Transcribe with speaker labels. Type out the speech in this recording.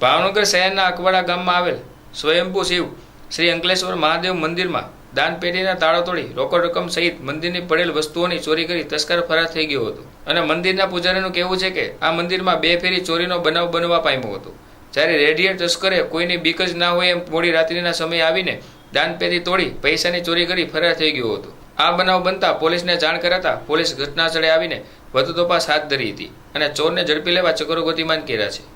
Speaker 1: ભાવનગર શહેરના અકવાડા ગામમાં આવેલ સ્વયંભૂ શિવ શ્રી અંકલેશ્વર મહાદેવ મંદિરમાં દાનપેટીના તાળો તોડી રોકડ રકમ સહિત મંદિરની પડેલ વસ્તુઓની ચોરી કરી તસ્કર ફરાર થઈ ગયો હતો. અને મંદિરના પૂજારીનું કહેવું છે કે આ મંદિરમાં બે ફેરી ચોરીનો બનાવ બનવા પામ્યો હતો. જ્યારે રેડિયર તસ્કરે કોઈની બીક જ ના હોય એમ મોડી રાત્રિના સમયે આવીને દાનપેટી તોડી પૈસાની ચોરી કરી ફરાર થઈ ગયો હતો. આ બનાવ બનતા પોલીસને જાણ કરાતા પોલીસ ઘટના સ્થળે આવીને વધુ તપાસ હાથ ધરી હતી અને ચોરને ઝડપી લેવા ચક્રો ગતિમાન કર્યા છે.